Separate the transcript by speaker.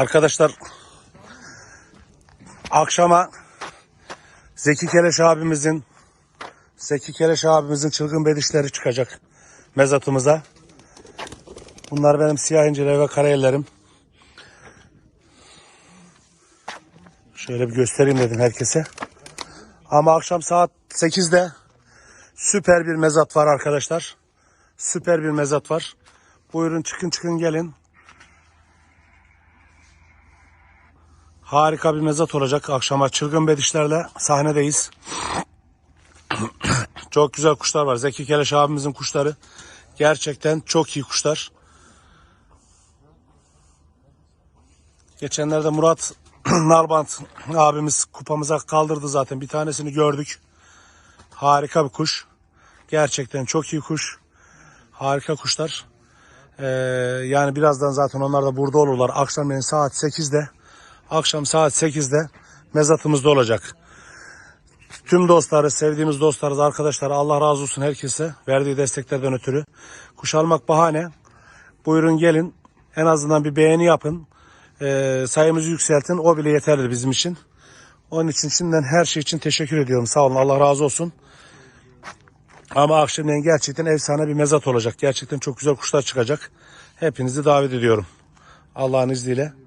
Speaker 1: Arkadaşlar akşama Zeki Keleş abimizin Zeki Keleş abimizin çılgın bedişleri çıkacak mezatımıza. Bunlar benim siyah inciler ve karayellerim. Şöyle bir göstereyim dedim herkese. Ama akşam saat 8'de süper bir mezat var arkadaşlar. Süper bir mezat var. Buyurun çıkın çıkın gelin. Harika bir mezat olacak akşama çılgın bedişlerle sahnedeyiz. çok güzel kuşlar var. Zeki Keleş abimizin kuşları. Gerçekten çok iyi kuşlar. Geçenlerde Murat Narbant abimiz kupamıza kaldırdı zaten. Bir tanesini gördük. Harika bir kuş. Gerçekten çok iyi kuş. Harika kuşlar. Ee, yani birazdan zaten onlar da burada olurlar. Akşamleyin saat 8'de akşam saat 8'de mezatımızda olacak. Tüm dostları, sevdiğimiz dostlarız, arkadaşlar Allah razı olsun herkese verdiği desteklerden ötürü. Kuş almak bahane. Buyurun gelin. En azından bir beğeni yapın. Ee, sayımızı yükseltin. O bile yeterli bizim için. Onun için şimdiden her şey için teşekkür ediyorum. Sağ olun. Allah razı olsun. Ama akşamleyin gerçekten efsane bir mezat olacak. Gerçekten çok güzel kuşlar çıkacak. Hepinizi davet ediyorum. Allah'ın izniyle.